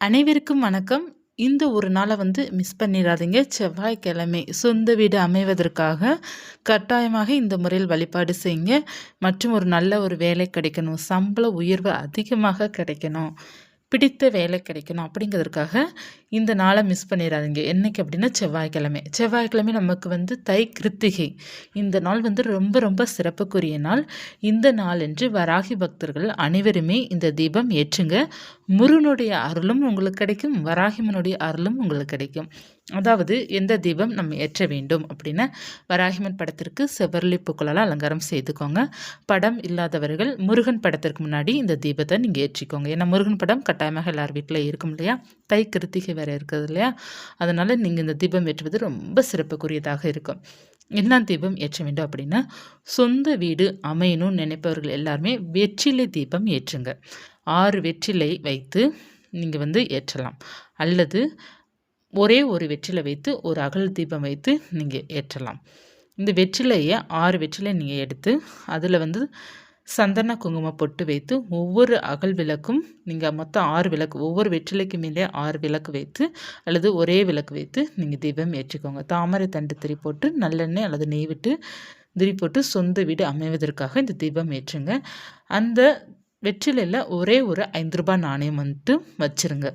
அனைவருக்கும் வணக்கம். இந்த ஒரு நாளை வந்து மிஸ் பண்ணிடாதீங்க. செவ்வாய்க்கிழமை சொந்த வீடு அமைவதற்காக கட்டாயமாக இந்த முறையில் வழிபாடு செய்யுங்க. மற்றும் ஒரு நல்ல ஒரு வேலை கிடைக்கணும். சம்பள உயர்வு அதிகமாக கிடைக்கணும். பிடித்த வேலை கிடைக்கணும் அப்படிங்கிறதுக்காக இந்த நாளை மிஸ் பண்ணிடாதீங்க. என்றைக்கு அப்படின்னா செவ்வாய்க்கிழமை. செவ்வாய்க்கிழமை நமக்கு வந்து தை கிருத்திகை. இந்த நாள் வந்து ரொம்ப ரொம்ப சிறப்புக்குரிய நாள். இந்த நாள் என்று வராகி பக்தர்கள் அனைவருமே இந்த தீபம் ஏற்றுங்க. முருகனுடைய அருளும் உங்களுக்கு கிடைக்கும் வராகிமனுடைய அருளும் உங்களுக்கு கிடைக்கும். அதாவது எந்த தீபம் நம்ம ஏற்ற வேண்டும் அப்படின்னு வராகிமன் படத்திற்கு செவ்வரளி பூக்களால் அலங்காரம் செய்துக்கோங்க. படம் இல்லாதவர்கள் முருகன் படத்திற்கு முன்னாடி இந்த தீபத்தை நீங்கள் ஏற்றிக்கோங்க. ஏன்னா முருகன் படம் கட்டாயமாக எல்லார் வீட்டில் இருக்கும் இல்லையா? தை கிருத்திகை வேறு இருக்குது இல்லையா? அதனால் நீங்கள் இந்த தீபம் ஏற்றுவது ரொம்ப சிறப்புக்குரியதாக இருக்கும். என்ன தீபம் ஏற்ற வேண்டும் அப்படின்னா சொந்த வீடு அமையணும்னு நினைப்பவர்கள் எல்லாருமே வெற்றிலை தீபம் ஏற்றுங்க. ஆறு வெற்றிலை வைத்து நீங்கள் வந்து ஏற்றலாம். அல்லது ஒரே ஒரு வெற்றிலை வைத்து ஒரு அகல் தீபம் வைத்து நீங்கள் ஏற்றலாம். இந்த வெற்றிலையை ஆறு வெற்றிலை நீங்கள் எடுத்து அதில் வந்து சந்தன குங்குமம் பொட்டு வைத்து ஒவ்வொரு அகல் விளக்கும் நீங்கள் மொத்தம் ஆறு விளக்கு ஒவ்வொரு வெற்றிலைக்கு மேலே ஆறு விளக்கு வைத்து அல்லது ஒரே விளக்கு வைத்து நீங்கள் தீபம் ஏற்றிக்கோங்க. தாமரை தண்டு திரி போட்டு நல்லெண்ணெய் அல்லது நெய் விட்டு திரி போட்டு சொந்த வீடு அமைவதற்காக இந்த தீபம் ஏற்றுங்க. அந்த வெற்றிலையில் ஒரே ஒரு ஐந்து ரூபாய் நாணயம் வந்துட்டு வச்சுருங்க.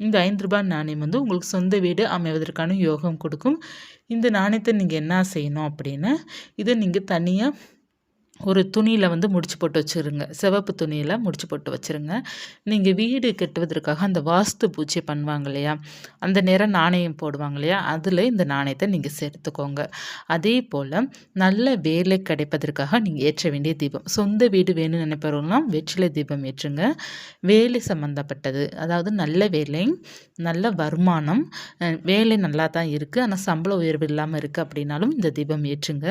இந்த ஐந்து ரூபாய் நாணயம் வந்து உங்களுக்கு சொந்த வீடு அமைவதற்கான யோகம் கொடுக்கும். இந்த நாணயத்தை நீங்கள் என்ன செய்யணும் அப்படின்னா இதை நீங்கள் தனியாக ஒரு துணியில் வந்து முடிச்சு போட்டு வச்சுருங்க. சிவப்பு துணியில் முடிச்சு போட்டு வச்சுருங்க. நீங்கள் வீடு கட்டுவதற்காக அந்த வாஸ்து பூஜை பண்ணுவாங்க இல்லையா? அந்த நேரம் நாணயம் போடுவாங்க இல்லையா? அதில் இந்த நாணயத்தை நீங்கள் சேர்த்துக்கோங்க. அதே போல் நல்ல வேலை கிடைப்பதற்காக நீங்கள் ஏற்ற வேண்டிய தீபம். சொந்த வீடு வேணும்னு நினைப்பவர்கள்லாம் வெற்றிலை தீபம் ஏற்றுங்க. வேலை சம்மந்தப்பட்டது அதாவது நல்ல வேலை நல்ல வருமானம் வேலை நல்லா தான் இருக்குது ஆனால் சம்பள உயர்வு இல்லாமல் இருக்குது அப்படின்னாலும் இந்த தீபம் ஏற்றுங்க.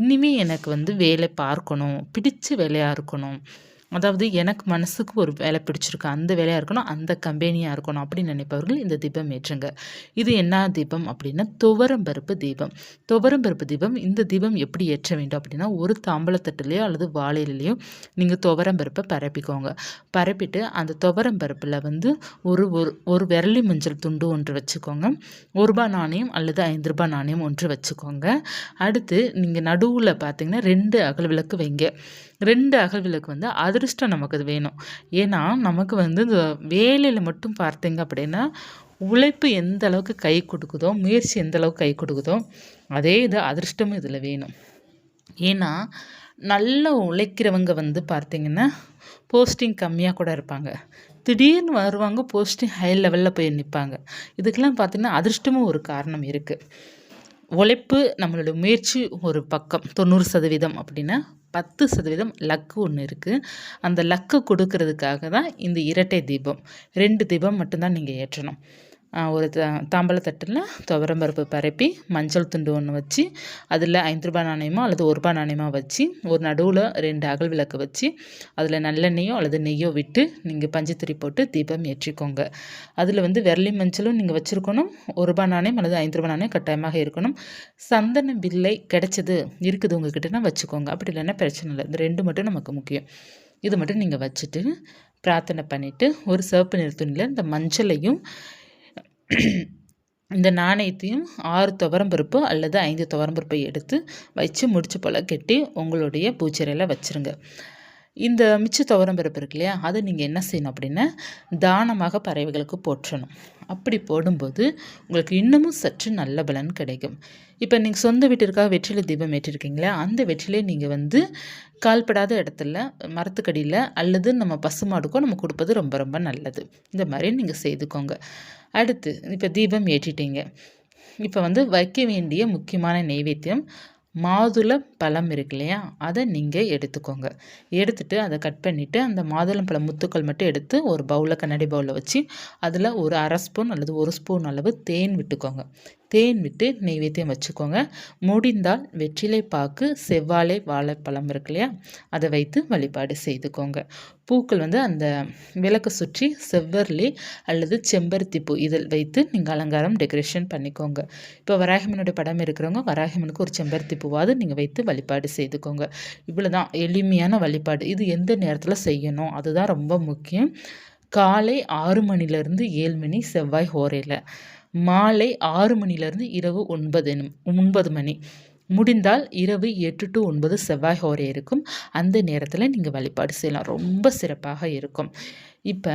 இனிமேல் எனக்கு வந்து வேலை இருக்கணும் பிடிச்ச வேலையாக இருக்கணும் அதாவது எனக்கு மனசுக்கு ஒரு வேலை பிடிச்சிருக்கு அந்த வேலையாக இருக்கணும் அந்த கம்பெனியாக இருக்கணும் அப்படின்னு நினைப்பவர்கள் இந்த தீபம் ஏற்றுங்க. இது என்ன தீபம் அப்படின்னா துவரம்பருப்பு தீபம். துவரம்பருப்பு தீபம் இந்த தீபம் எப்படி ஏற்ற வேண்டும் அப்படின்னா ஒரு தாம்பளத்தட்டுலையோ அல்லது வாழையிலையோ நீங்கள் துவரம்பருப்பை பரப்பிக்கோங்க. பரப்பிட்டு அந்த துவரம்பருப்பில் வந்து ஒரு ஒரு ஒரு விரலி மஞ்சள் துண்டு ஒன்று வச்சுக்கோங்க. ஒரு ரூபாய் நாணயம் அல்லது ஐந்து ரூபாய் நாணயம் ஒன்று வச்சுக்கோங்க. அடுத்து நீங்கள் நடுவில் பார்த்தீங்கன்னா ரெண்டு அகல் விளக்கு வைங்க. ரெண்டு அகல் விளக்கு வந்து அதிர்ஷ்டம் நமக்கு அது வேணும். ஏன்னா நமக்கு வந்து இந்த வேலையில் மட்டும் பார்த்தீங்க அப்படின்னா உழைப்பு எந்த அளவுக்கு கை கொடுக்குதோ முயற்சி எந்த அளவுக்கு கை கொடுக்குதோ அதே இது அதிர்ஷ்டமும் இதில் வேணும். ஏன்னா நல்லா உழைக்கிறவங்க வந்து பார்த்திங்கன்னா போஸ்டிங் கம்மியாக கூட இருப்பாங்க. திடீர்னு வருவாங்க போஸ்டிங் ஹை லெவலில் போய் நிற்பாங்க இதுக்கெல்லாம் பார்த்திங்கன்னா அதிர்ஷ்டமும் ஒரு காரணம் இருக்குது உழைப்பு நம்மளோட முயற்சி ஒரு பக்கம் தொண்ணூறு சதவீதம் அப்படின்னா பத்து சதவீதம் லக்கு ஒன்று இருக்குது அந்த லக்கு கொடுக்கறதுக்காக தான் இந்த இரட்டை தீபம். ரெண்டு தீபம் மட்டும்தான் நீங்கள் ஏற்றணும். ஒரு த தாம்பழத்தட்டில் துவரம்பருப்பு பரப்பி மஞ்சள் துண்டு ஒன்று வச்சு அதில் ஐந்து ரூபாய் நாணயமோ அல்லது ஒரு ரூபாய் நாணயமோ வச்சு ஒரு நடுவில் ரெண்டு அகல் விளக்கு வச்சு அதில் நல்லெண்ணெயோ அல்லது நெய்யோ விட்டு நீங்கள் பஞ்சத்திரி போட்டு தீபம் ஏற்றிக்கோங்க. அதில் வந்து விரலி மஞ்சளும் நீங்கள் வச்சுருக்கணும். ஒரு ரூபாய் நாணயம் அல்லது ஐந்து ரூபாய் நாணயம் கட்டாயமாக இருக்கணும். சந்தன பில்லை கிடைச்சது இருக்குது உங்ககிட்டனா வச்சுக்கோங்க. அப்படி இல்லைன்னா பிரச்சனை இல்லை. இந்த ரெண்டு மட்டும் நமக்கு முக்கியம். இது மட்டும் நீங்கள் வச்சுட்டு பிரார்த்தனை பண்ணிவிட்டு ஒரு சிவப்பு நிற துணியில் இந்த மஞ்சளையும் இந்த நாணயத்தையும் ஆறு துவரம்பருப்பு அல்லது ஐந்து துவரம்பருப்பை எடுத்து வச்சு முடிச்சு போல் கட்டி உங்களுடைய பூச்சரையில் வச்சுருங்க. இந்த மிச்ச துவரம்பருப்பு இருக்கு இல்லையா அதை நீங்கள் என்ன செய்யணும் அப்படின்னா தானமாக பறவைகளுக்கு போற்றணும். அப்படி போடும்போது உங்களுக்கு இன்னமும் சற்று நல்ல பலன் கிடைக்கும். இப்போ நீங்கள் சொந்த வீட்டிற்காக வெற்றிலை தீபம் ஏற்றிருக்கீங்களா அந்த வெற்றிலையை நீங்கள் வந்து கால்படாத இடத்துல மரத்துக்கடியில் அல்லது நம்ம பசுமாடுக்கோ நம்ம கொடுப்பது ரொம்ப ரொம்ப நல்லது. இந்த மாதிரி நீங்கள் செய்துக்கோங்க. அடுத்து இப்போ தீபம் ஏற்றிட்டீங்க. இப்போ வந்து வைக்க வேண்டிய முக்கியமான நைவேத்தியம் மாதுளம் பழம் இருக்கு இல்லையா? அதை நீங்கள் எடுத்துக்கோங்க. எடுத்துட்டு அதை கட் பண்ணிவிட்டு அந்த மாதுளம் பழம் முத்துக்கள் மட்டும் எடுத்து ஒரு பவுலில் கண்ணாடி பவுலில் வச்சு அதில் ஒரு அரை ஸ்பூன் அல்லது ஒரு ஸ்பூன் அளவு தேன் விட்டுக்கோங்க. தேன் விட்டு நெய்வேத்தியம் வச்சுக்கோங்க. முடிந்தால் வெற்றிலை பாக்கு செவ்வாழை வாழைப்பழம் இருக்கு இல்லையா? அதை வைத்து வழிபாடு செய்துக்கோங்க. பூக்கள் வந்து அந்த விளக்கை சுற்றி செவ்வர்லி அல்லது செம்பருத்தி பூ இதில் வைத்து நீங்கள் அலங்காரம் டெக்கரேஷன் பண்ணிக்கோங்க. இப்போ வராகிமனுடைய படம் இருக்கிறவங்க வராகிமனுக்கு ஒரு செம்பருத்தி பூவாவது நீங்கள் வைத்து வழிபாடு செய்துக்கோங்க. இவ்வளோ தான் எளிமையான வழிபாடு. இது எந்த நேரத்தில் செய்யணும்? அதுதான் ரொம்ப முக்கியம். காலை ஆறு மணிலேருந்து ஏழு மணி செவ்வாய் ஹோரையில் மாலை ஆறு மணிலேருந்து இரவு ஒன்பது ஒன்பது மணி. முடிந்தால் இரவு எட்டு டு ஒன்பது செவ்வாய் ஹோரை இருக்கும். அந்த நேரத்தில் நீங்கள் வழிபாடு செய்யலாம். ரொம்ப சிறப்பாக இருக்கும். இப்போ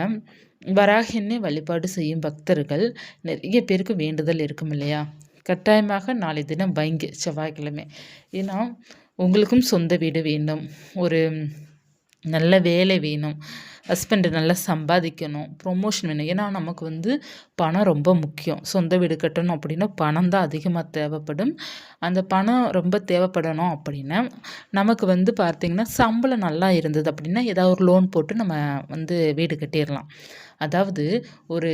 வராகினே வழிபாடு செய்யும் பக்தர்கள் நிறைய பேருக்கு வேண்டுதல் இருக்கும் இல்லையா? கட்டாயமாக நாளை தினம் வைங்க செவ்வாய்க்கிழமை. ஏன்னா உங்களுக்கும் சொந்த வீடு வேண்டும். ஒரு நல்ல வேலை வேணும். ஹஸ்பண்டு நல்லா சம்பாதிக்கணும். ப்ரொமோஷன் வேணும். ஏன்னா நமக்கு வந்து பணம் ரொம்ப முக்கியம். சொந்த வீடு கட்டணும் அப்படின்னா பணம் தான் அதிகமாக தேவைப்படும். அந்த பணம் ரொம்ப தேவைப்படணும் அப்படின்னா நமக்கு வந்து பார்த்திங்கன்னா சம்பளம் நல்லா இருந்தது அப்படின்னா ஏதாவது ஒரு லோன் போட்டு நம்ம வந்து வீடு கட்டிடலாம். அதாவது ஒரு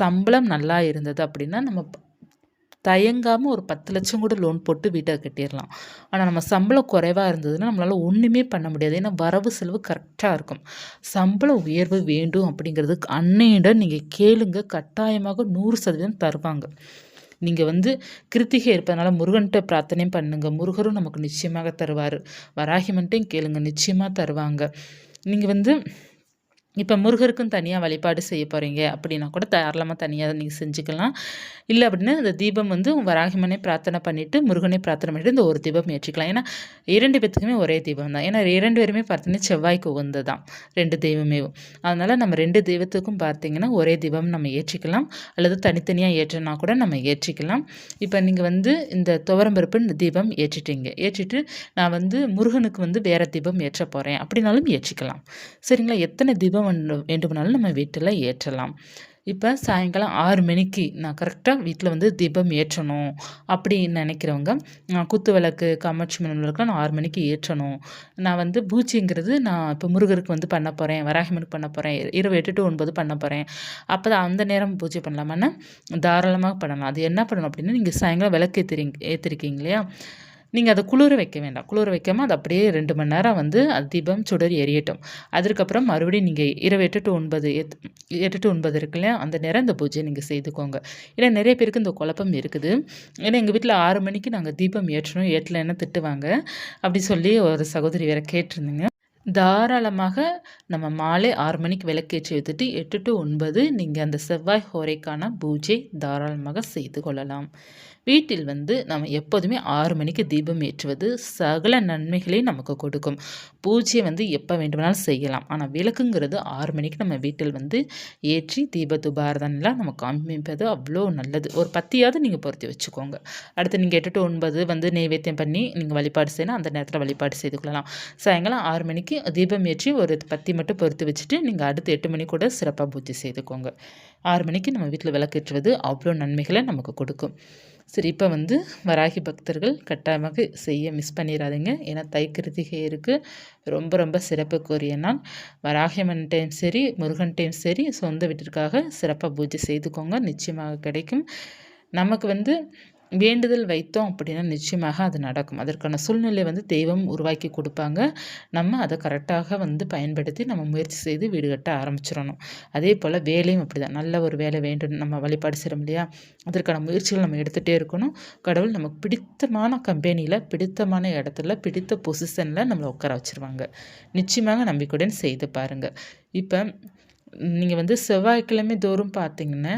சம்பளம் நல்லா இருந்தது அப்படின்னா நம்ம தயங்காமல் ஒரு பத்து லட்சம் கூட லோன் போட்டு வீட்டை கட்டிடலாம். ஆனால் நம்ம சம்பளம் குறைவாக இருந்ததுன்னா நம்மளால் ஒன்றுமே பண்ண முடியாது. ஏன்னா வரவு செலவு கரெக்டாக இருக்கும். சம்பள உயர்வு வேண்டும் அப்படிங்கிறதுக்கு அன்னையிடம் நீங்கள் கேளுங்க. கட்டாயமாக நூறு சதவீதம் தருவாங்க. நீங்கள் வந்து கிருத்திகை இருப்பதனால முருகன்கிட்ட பிரார்த்தனையும் பண்ணுங்கள் முருகரும் நமக்கு நிச்சயமாக தருவார். வராகிமன்ட்டையும் கேளுங்க. நிச்சயமாக தருவாங்க. நீங்கள் வந்து இப்போ முருகருக்கும் தனியாக வழிபாடு செய்ய போகிறீங்க அப்படின்னா கூட தாராளமாக தனியாக நீங்கள் செஞ்சுக்கலாம். இல்லை அப்படின்னா இந்த தீபம் வந்து வராகிமனை பிரார்த்தனை பண்ணிவிட்டு முருகனை பிரார்த்தனை பண்ணிவிட்டு இந்த ஒரு தீபம் ஏற்றிக்கலாம். ஏன்னா இரண்டு பேத்துக்குமே ஒரே தீபம் தான். ஏன்னா இரண்டு பேருமே பார்த்தீங்கன்னா செவ்வாய்க்கு உகந்தது தான். ரெண்டு தெய்வமே. அதனால் நம்ம ரெண்டு தெய்வத்துக்கும் பார்த்தீங்கன்னா ஒரே தீபம் நம்ம ஏற்றிக்கலாம். அல்லது தனித்தனியாக ஏற்றினா கூட நம்ம ஏற்றிக்கலாம். இப்போ நீங்கள் வந்து இந்த துவரம்பருப்பு தீபம் ஏற்றிட்டீங்க. ஏற்றிட்டு நான் வந்து முருகனுக்கு வந்து வேறு தீபம் ஏற்ற போகிறேன் அப்படின்னாலும் ஏற்றிக்கலாம். சரிங்களா? எத்தனை தீபம் வேண்டுமானாலும் நம்ம வீட்டில் ஏற்றலாம். இப்போ சாயங்காலம் ஆறு மணிக்கு நான் கரெக்டாக வீட்டில் வந்து தீபம் ஏற்றணும் அப்படின்னு நினைக்கிறவங்க குத்து விளக்கு காமாட்சி விளக்குலாம் நான் ஆறு மணிக்கு ஏற்றணும். நான் வந்து பூச்சிங்கிறது நான் இப்போ முருகருக்கு வந்து பண்ண போகிறேன் வராகிமனுக்கு பண்ண போகிறேன் இரவு எட்டு டு ஒன்பது பண்ண போகிறேன் அப்போ தான் அந்த நேரம் பூஜை பண்ணலாமான்னு தாராளமாக பண்ணலாம். அது என்ன பண்ணணும் அப்படின்னா நீங்கள் சாயங்காலம் விளக்கு ஏற்றுறீங்க ஏற்றிருக்கீங்க இல்லையா? நீங்கள் அதை குளிர வைக்க வேண்டாம். குளிர வைக்காமல் அது அப்படியே ரெண்டு மணி நேரம் வந்து அது தீபம் சுடர் எரியட்டும். அதற்கப்புறம் மறுபடியும் நீங்கள் இரவு எட்டு டு ஒன்பது எத் எட்டு டு ஒன்பது இருக்குல்லையா அந்த நேரம் இந்த பூஜையை நீங்கள் செய்துக்கோங்க. ஏன்னா நிறைய பேருக்கு இந்த குழப்பம் இருக்குது. ஏன்னா எங்கள் வீட்டில் ஆறு மணிக்கு நாங்கள் தீபம் ஏற்றணும். ஏற்றலைன்னா திட்டுவாங்க? அப்படி சொல்லி ஒரு சகோதரி வேற கேட்டிருந்தீங்க. தாராளமாக நம்ம மாலை ஆறு மணிக்கு விளக்கேற்றி வைத்துட்டு எட்டு டு ஒன்பது நீங்கள் அந்த செவ்வாய் ஹோரைக்கான பூஜை தாராளமாக செய்து கொள்ளலாம். வீட்டில் வந்து நம்ம எப்போதுமே ஆறு மணிக்கு தீபம் ஏற்றுவது சகல நன்மைகளையும் நமக்கு கொடுக்கும். பூஜையை வந்து எப்போ வேண்டுமானாலும் செய்யலாம். ஆனால் விளக்குங்கிறது ஆறு மணிக்கு நம்ம வீட்டில் வந்து ஏற்றி தீப நம்ம காமிப்பது அவ்வளோ நல்லது. ஒரு பத்தியாவது நீங்கள் பொருத்தி வச்சுக்கோங்க. அடுத்து நீங்கள் எட்டு டு ஒன்பது வந்து நெய்வேத்தியம் பண்ணி நீங்கள் வழிபாடு செய்யணும். அந்த நேரத்தில் வழிபாடு செய்து கொள்ளலாம். சாயங்காலம் ஆறு மணிக்கு தீபம் ஏற்றி ஒரு பத்தி மட்டும் பொறுத்து வச்சுட்டு நீங்கள் அடுத்து எட்டு மணி கூட சிறப்பாக பூஜை செய்துக்கோங்க. ஆறு மணிக்கு நம்ம வீட்டில் விளக்கேற்றுவது அவ்வளோ நன்மைகளை நமக்கு கொடுக்கும். சரி இப்போ வந்து வராகி பக்தர்கள் கட்டாயமாக செய்ய மிஸ் பண்ணிடாதீங்க ஏன்னா தை கிருத்திகை இருக்குது ரொம்ப ரொம்ப சிறப்புக்குரிய நாள். வராகியம்மன் டைம் சரி முருகன் டைம் சரி சொந்த வீட்டிற்காக சிறப்பாக பூஜை செய்துக்கோங்க. நிச்சயமாக கிடைக்கும். நமக்கு வந்து வேண்டுதல் வைத்தோம் அப்படின்னா நிச்சயமாக அது நடக்கும். அதற்கான சூழ்நிலை வந்து தெய்வம் உருவாக்கி கொடுப்பாங்க. நம்ம அதை கரெக்டாக வந்து பயன்படுத்தி நம்ம முயற்சி செய்து வீடு கட்ட ஆரம்பிச்சிடணும். அதே போல் வேலையும் அப்படி தான் நல்ல ஒரு வேலை வேண்டும். நம்ம வழிபாடு செய்கிறோம் இல்லையா? அதற்கான முயற்சிகள் நம்ம எடுத்துகிட்டே இருக்கணும். கடவுள் நமக்கு பிடித்தமான கம்பெனியில் பிடித்தமான இடத்துல பிடித்த பொசிஷனில் நம்மளை உட்கார வச்சுருவாங்க. நிச்சயமாக நம்பிக்கையுடன் செய்து பாருங்கள் இப்போ நீங்கள் வந்து செவ்வாய்க்கிழமை தோறும் பார்த்தீங்கன்னா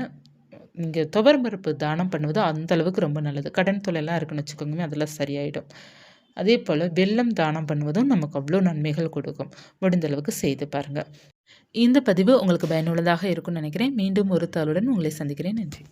நீங்கள் துவரம்பருப்பு தானம் பண்ணுவது அந்த அளவுக்கு ரொம்ப நல்லது. கடன் தொலைலாம் இருக்குன்னு வச்சுக்கோங்க அதெல்லாம் சரியாயிடும். அதே போல் வெள்ளம் தானம் பண்ணுவதும் நமக்கு அவ்வளோ நன்மைகள் கொடுக்கும். முடிந்த அளவுக்கு செய்து பாருங்கள் இந்த பதிவு உங்களுக்கு பயனுள்ளதாக இருக்கும்னு நினைக்கிறேன். மீண்டும் ஒரு தாளுடன் உங்களை சந்திக்கிறேன். நன்றி.